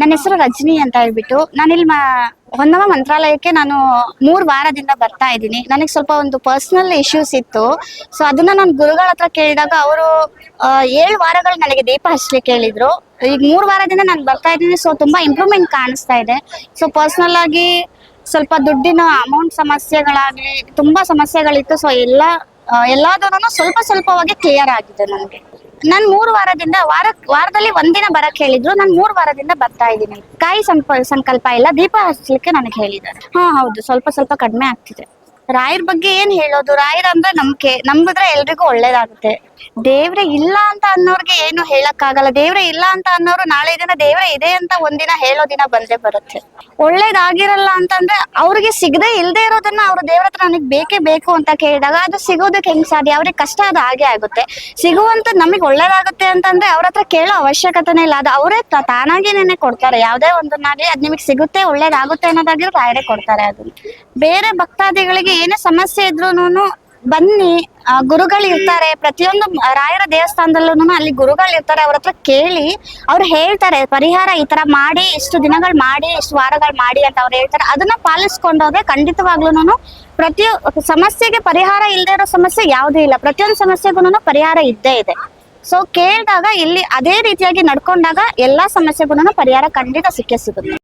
ನನ್ನ ಹೆಸರು ರಜನಿ ಅಂತ ಹೇಳ್ಬಿಟ್ಟು ನಾನಿಲ್ಲಿ ಇಲ್ಲಿ ಹೊನ್ನವ ಮಂತ್ರಾಲಯಕ್ಕೆ ನಾನು ಮೂರು ವಾರದಿಂದ ಬರ್ತಾ ಇದ್ದೀನಿ. ನನಗೆ ಸ್ವಲ್ಪ ಒಂದು ಪರ್ಸನಲ್ ಇಶ್ಯೂಸ್ ಇತ್ತು. ಸೊ ಅದನ್ನ ನಾನು ಗುರುಗಳ ಹತ್ರ ಕೇಳಿದಾಗ ಅವರು ಏಳು ವಾರಗಳು ನನಗೆ ದೀಪ ಹಚ್ಚಲಿಕ್ಕೆ ಹೇಳಿದ್ರು ಈಗ ಮೂರು ವಾರದಿಂದ ನಾನು ಬರ್ತಾ ಇದ್ದೀನಿ. ಸೊ ತುಂಬಾ ಇಂಪ್ರೂವ್ಮೆಂಟ್ ಕಾಣಿಸ್ತಾ ಇದೆ. ಸೊ ಪರ್ಸನಲ್ ಆಗಿ ಸ್ವಲ್ಪ ದುಡ್ಡಿನ ಅಮೌಂಟ್ ಸಮಸ್ಯೆಗಳಾಗ್ಲಿ, ತುಂಬಾ ಸಮಸ್ಯೆಗಳಿತ್ತು. ಸೊ ಎಲ್ಲ ಎಲ್ಲದೂ ಸ್ವಲ್ಪ ಸ್ವಲ್ಪವಾಗಿ ಕ್ಲಿಯರ್ ಆಗಿದೆ ನನಗೆ. ನಾನ್ ಮೂರು ವಾರದಿಂದ ವಾರ, ವಾರದಲ್ಲಿ ಒಂದಿನ ಬರಕ್ ಹೇಳಿದ್ರು, ನಾನ್ ಮೂರು ವಾರದಿಂದ ಬರ್ತಾ ಇದ್ದೀನಿ. ಕಾಯಿ ಸಂಕಲ್ಪ ಇಲ್ಲ, ದೀಪ ಹಚ್ಚಲಿಕ್ಕೆ ನನಗೆ ಹೇಳಿದ್ದಾರೆ. ಹಾ, ಹೌದು. ಸ್ವಲ್ಪ ಸ್ವಲ್ಪ ಕಡಿಮೆ ಆಗ್ತಿದೆ. ರಾಯರ್ ಬಗ್ಗೆ ಏನ್ ಹೇಳೋದು? ರಾಯರ್ ಅಂದ್ರೆ ನಂಬಿಕೆ. ನಂಬಿದ್ರೆ ಎಲ್ರಿಗೂ ಒಳ್ಳೇದಾಗುತ್ತೆ. ದೇವ್ರೆ ಇಲ್ಲ ಅಂತ ಅನ್ನೋರ್ಗೆ ಏನು ಹೇಳಕ್ಕಾಗಲ್ಲ. ದೇವ್ರೆ ಇಲ್ಲ ಅಂತ ಅನ್ನೋರು ನಾಳೆ ದಿನ ದೇವ್ರೆ ಇದೆ ಅಂತ ಒಂದಿನ ಹೇಳೋ ದಿನ ಬಂದೇ ಬರುತ್ತೆ. ಒಳ್ಳೇದಾಗಿರಲ್ಲ ಅಂತಂದ್ರೆ ಅವ್ರಿಗೆ ಸಿಗದೆ ಇಲ್ದೇ ಇರೋದನ್ನ ಅವ್ರ ದೇವ್ರ ಹತ್ರ ನನಗೆ ಬೇಕೇ ಬೇಕು ಅಂತ ಕೇಳಿದಾಗ ಅದು ಸಿಗೋದಕ್ಕೆ ಹೆಂಗ್ ಸಾಧ್ಯ? ಅವ್ರಿಗೆ ಕಷ್ಟ ಅದು ಹಾಗೆ ಆಗುತ್ತೆ. ಸಿಗುವಂತ ನಮಗೆ ಒಳ್ಳೇದಾಗುತ್ತೆ ಅಂತಂದ್ರೆ ಅವ್ರ ಹತ್ರ ಕೇಳೋ ಅವಶ್ಯಕತೆನೇ ಇಲ್ಲ. ಅದು ಅವರೇ ತಾನಾಗೇನೆ ಕೊಡ್ತಾರೆ. ಯಾವ್ದೇ ಒಂದನ್ನಾಗ್ಲಿ ಅದ್ ನಿಮಗೆ ಸಿಗುತ್ತೆ, ಒಳ್ಳೇದಾಗುತ್ತೆ ಅನ್ನೋದಾಗಿರೋ ರಾಯರೇ ಕೊಡ್ತಾರೆ ಅದನ್ನ. ಬೇರೆ ಭಕ್ತಾದಿಗಳಿಗೆ ಏನೇ ಸಮಸ್ಯೆ ಇದ್ರೂನು ಬನ್ನಿ ಗುರುಗಳು ಇರ್ತಾರೆ. ಪ್ರತಿಯೊಂದು ರಾಯರ ದೇವಸ್ಥಾನದಲ್ಲೂ ಅಲ್ಲಿ ಗುರುಗಳು ಇರ್ತಾರೆ. ಅವ್ರ ಹತ್ರ ಕೇಳಿ ಅವ್ರು ಹೇಳ್ತಾರೆ, ಪರಿಹಾರ ಈ ತರ ಮಾಡಿ, ಇಷ್ಟು ದಿನಗಳು ಮಾಡಿ, ಇಷ್ಟು ವಾರಗಳು ಮಾಡಿ ಅಂತ ಅವ್ರು ಹೇಳ್ತಾರೆ. ಅದನ್ನ ಪಾಲಿಸ್ಕೊಂಡೋದ್ರೆ ಖಂಡಿತವಾಗ್ಲೂನು ಪ್ರತಿಯೊ, ಸಮಸ್ಯೆಗೆ ಪರಿಹಾರ ಇಲ್ಲದೆ ಇರೋ ಸಮಸ್ಯೆ ಯಾವುದೂ ಇಲ್ಲ. ಪ್ರತಿಯೊಂದು ಸಮಸ್ಯೆಗೂ ಪರಿಹಾರ ಇದ್ದೇ ಇದೆ. ಸೊ ಕೇಳಿದಾಗ ಇಲ್ಲಿ ಅದೇ ರೀತಿಯಾಗಿ ನಡ್ಕೊಂಡಾಗ ಎಲ್ಲಾ ಸಮಸ್ಯೆಗೂ ಪರಿಹಾರ ಖಂಡಿತ ಸಿಕ್ಕೇ ಸಿಗುತ್ತೆ.